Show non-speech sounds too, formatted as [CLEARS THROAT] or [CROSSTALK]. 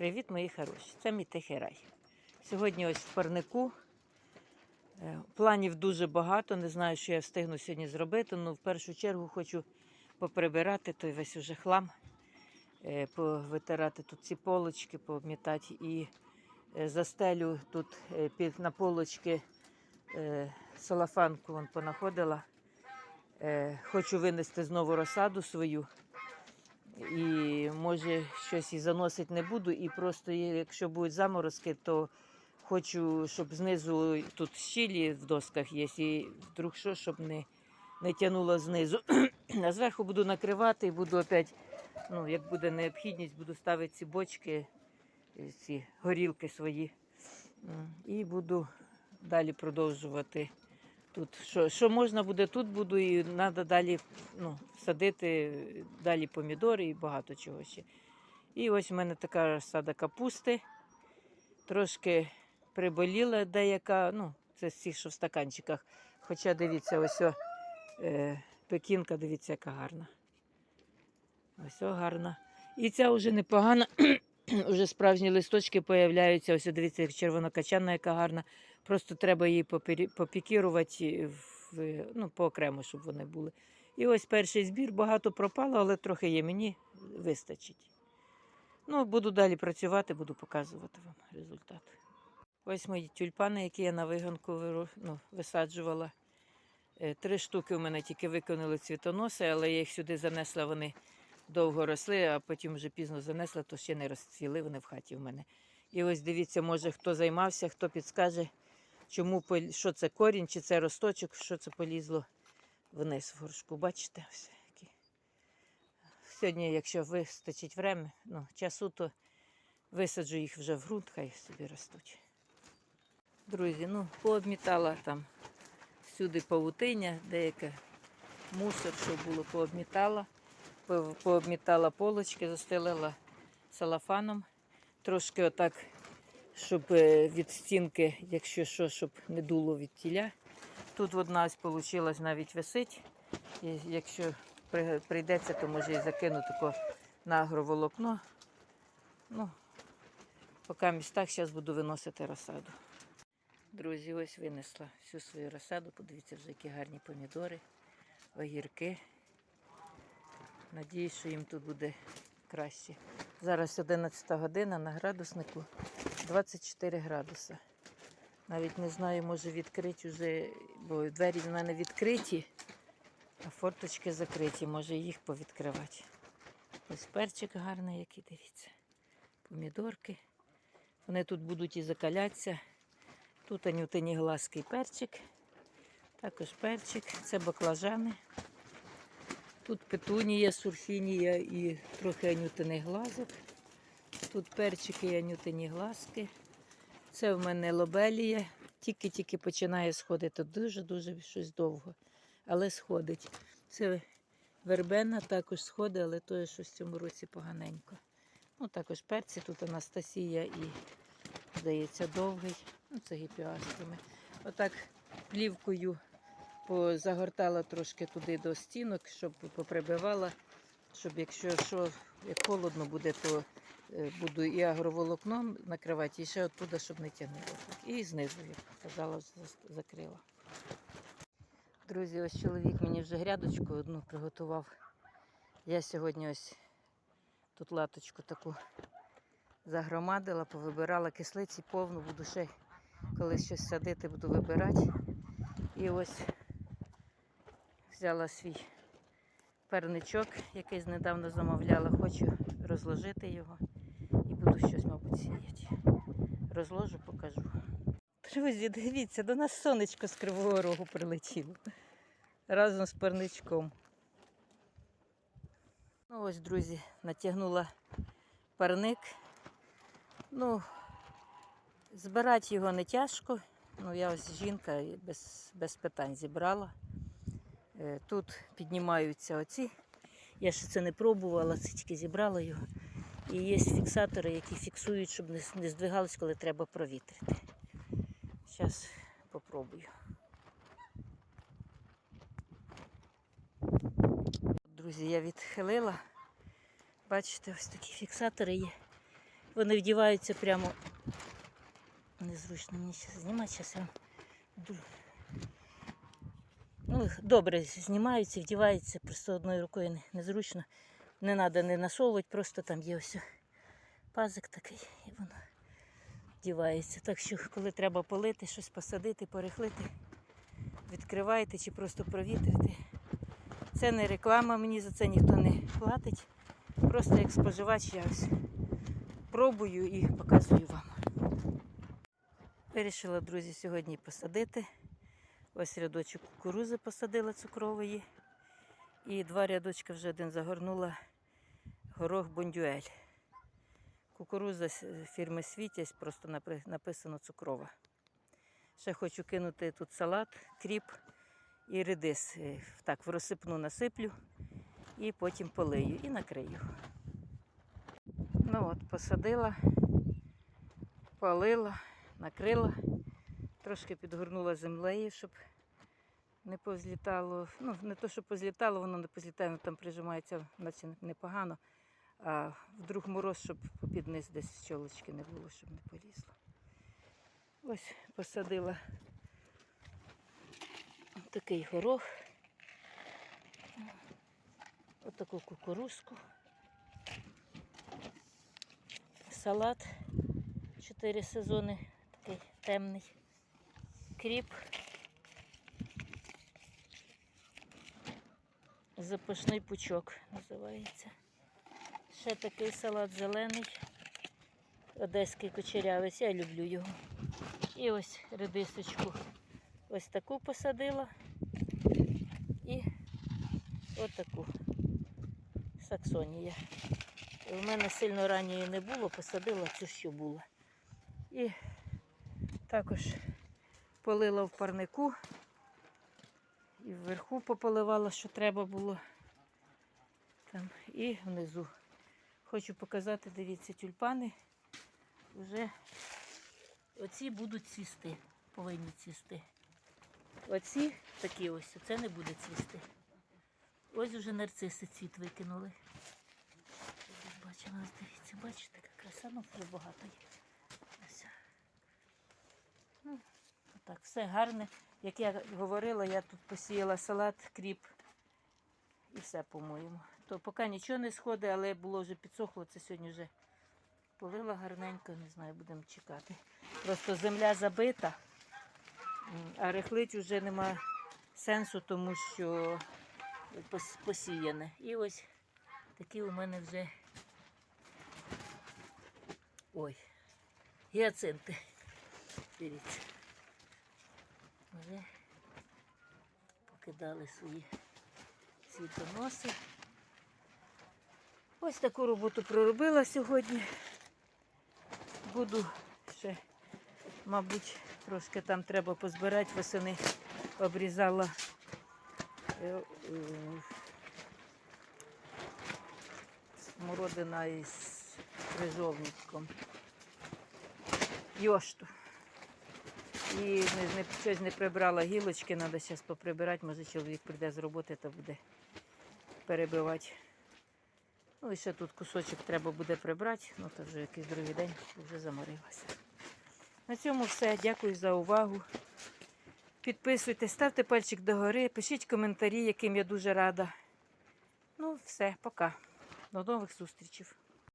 Привіт, мої хороші! Це мій тихий рай. Сьогодні ось в парнику. Е, Планів дуже багато. Не знаю, що я встигну сьогодні зробити. але в першу чергу хочу поприбирати той весь уже хлам, е, повитирати тут ці полочки, пообмітати і е, застелю тут на полочки салафанку вон понаходила. Хочу винести знову розсаду свою. І може щось і заносити не буду. І просто якщо будуть заморозки, то хочу, щоб знизу тут щілі в досках є, і вдруг що, щоб не, не тягнуло знизу. [CLEARS THROAT] А зверху буду накривати і буду опять, ну, як буде необхідність, буду ставити ці бочки, е, ці горілки свої. І буду далі продовжувати. Тут що, що можна буде, тут буду і треба далі ну, садити далі помідори і багато чого ще. І ось у мене така розсада капусти. Трошки приболіла деяка, ну, це з цих, що в стаканчиках. Хоча дивіться, ось о, е, пекінка, дивіться, яка гарна. Ось о, гарна. І ця вже непогана. [CLEARS THROAT] Уже справжні листочки появляються. Ось дивіться, як червонокачана, яка гарна. Просто треба її попікірувати в, ну, поокремо, щоб вони були. І ось перший збір багато пропало, але трохи є, мені вистачить. Ну, буду далі працювати, буду показувати вам результат. Ось мої тюльпани, які я на виганку ну, висаджувала. Е, Три штуки у мене тільки виконали цвітоноси, але я їх сюди занесла, вони довго росли, а потім вже пізно занесла, то ще не розцвіли вони в хаті в мене. І ось дивіться, може хто займався, хто підскаже, чому що це корінь, чи це росточок, що це полізло вниз в горшку. Бачите? Які. Сьогодні, якщо вистачить время, ну, часу, то висаджу їх вже в ґрунт, хай собі ростуть. Друзі, ну, пообмітала там всюди павутиння, деяке мусор, що було, пообмітала. Пообмітала полочки, застелила салафаном. Трошки отак, щоб е, від стінки, якщо що, щоб не дуло від тіля. Тут одна ось вийшла навіть висить. І якщо прийдеться, то може і закину тако на агроволокно. Ну, поки містах зараз буду виносити розсаду. Друзі, ось винесла всю свою розсаду. Подивіться, вже які гарні помідори, огірки. Надіюсь, що їм тут буде краще. Зараз 11 година на градуснику 24 градуси. Навіть не знаю, може відкрити вже, бо двері в мене відкриті, а форточки закриті, може їх повідкривати. Ось перчик гарний, який дивіться. Помідорки. Вони тут будуть і закалятися. Тут анютині глазкий перчик. Також перчик. Це баклажани. Тут петунія, сурфінія і трохи анютиний глазок. Тут перчики і анютині глазки. Це в мене лобелія. Тільки-тільки починає сходити. Дуже-дуже щось довго. Але сходить. Це вербена також сходить, але то щось в цьому році поганенько. Ну, також перці, тут Анастасія і, здається, довгий. Ну, це гіпіастрами. Отак плівкою позагортала трошки туди до стінок, щоб поприбивала, щоб якщо що, як холодно буде, то буду і агроволокном накривати, і ще оттуда, щоб не тягнуло. І знизу, як казала, закрила. Друзі, ось чоловік мені вже грядочку одну приготував. Я сьогодні ось тут латочку таку загромадила, повибирала кислиці повну, буду ще колись щось садити, буду вибирати. І ось взяла свій перничок, який недавно замовляла. Хочу розложити його буду щось, мабуть, сіяти. Розложу, покажу. Друзі, дивіться, до нас сонечко з Кривого Рогу прилетіло разом з парничком. Ну ось, друзі, натягнула парник. Ну, збирати його не тяжко. Ну, я ось жінка без, без питань зібрала. Е, Тут піднімаються оці. Я ще це не пробувала, це тільки зібрала його. І є фіксатори, які фіксують, щоб не, здвигалось, коли треба провітрити. Зараз попробую. Друзі, я відхилила. Бачите, ось такі фіксатори є. Вони вдіваються прямо. Незручно мені зараз знімати, зараз я Ну, добре знімаються, вдіваються, просто одною рукою не- незручно. Не треба не насовувати, просто там є ось пазик такий, і воно вдівається. Так що, коли треба полити, щось посадити, порихлити, відкриваєте чи просто провітрити. Це не реклама, мені за це ніхто не платить. Просто як споживач я ось пробую і показую вам. Вирішила, друзі, сьогодні посадити. Ось рядочок кукурузи посадила цукрової. І два рядочка вже один загорнула горох бондюель. Кукуруза фірми Світязь, просто написано цукрова. Ще хочу кинути тут салат, кріп і редис. Е, Так, в розсипну насиплю і потім полию і накрию. Ну от, посадила, полила, накрила, трошки підгорнула землею, щоб не позлітало. Ну, не то, що позлітало, воно не позлітає, воно там прижимається, наче непогано. А вдруг мороз, щоб під низ десь щолочки не було, щоб не полізло. Ось посадила такий горох. Отаку кукурузку. Салат. Чотири сезони, такий темний. Кріп. Запашний пучок називається. Ще такий салат зелений. Одеський кучерявець, я люблю його. І ось редисочку. Ось таку посадила. І отаку. Саксонія. У мене сильно ранньої не було, посадила цю, що було. І також полила в парнику. І вверху пополивала, що треба було. Там, і внизу. Хочу показати, дивіться, тюльпани. Вже оці будуть цвісти, повинні цвісти. Оці такі ось, це не буде цвісти. Ось уже нарциси цвіт викинули. Ось дивіться, бачите, яка краса, ну багато є. Ось. Ну, так, все гарне. Як я говорила, я тут посіяла салат, кріп і все, по-моєму. То поки нічого не сходить, але було вже підсохло, це сьогодні вже полила гарненько, не знаю, будемо чекати. Просто земля забита, а рихлить вже нема сенсу, тому що посіяне. І ось такі у мене вже ой, гіацинти. Дивіться. Вже покидали свої цвітоноси. Ось таку роботу проробила сьогодні. Буду ще, мабуть, трошки там треба позбирати, восени обрізала е, е, смородина із крижовником. Йошту. І не, не, щось не прибрала гілочки, треба зараз поприбирати, може чоловік прийде з роботи та буде перебивати. Ну і ще тут кусочок треба буде прибрати, ну то вже якийсь другий день вже заморилася. На цьому все. Дякую за увагу. Підписуйтесь, ставте пальчик догори, пишіть коментарі, яким я дуже рада. Ну, все, пока. До нових зустрічей.